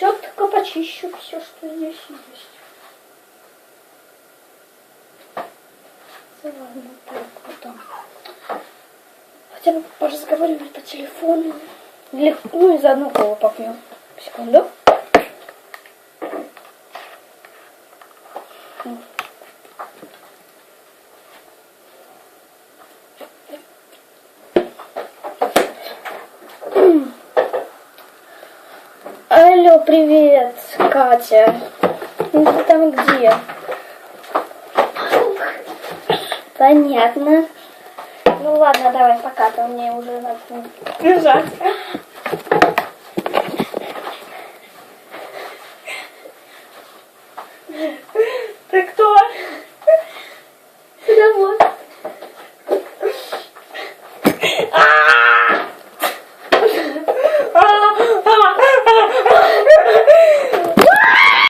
Щетка почищу все, что здесь есть. Ладно, так вот там. Хотя бы поразговаривать по телефону. Ну и заодно колу попьем. Секунду. Алло, привет, Катя. Ну ты там где? Понятно. Ну ладно, давай, пока, то мне уже надо бежать. Ты кто? Да вот.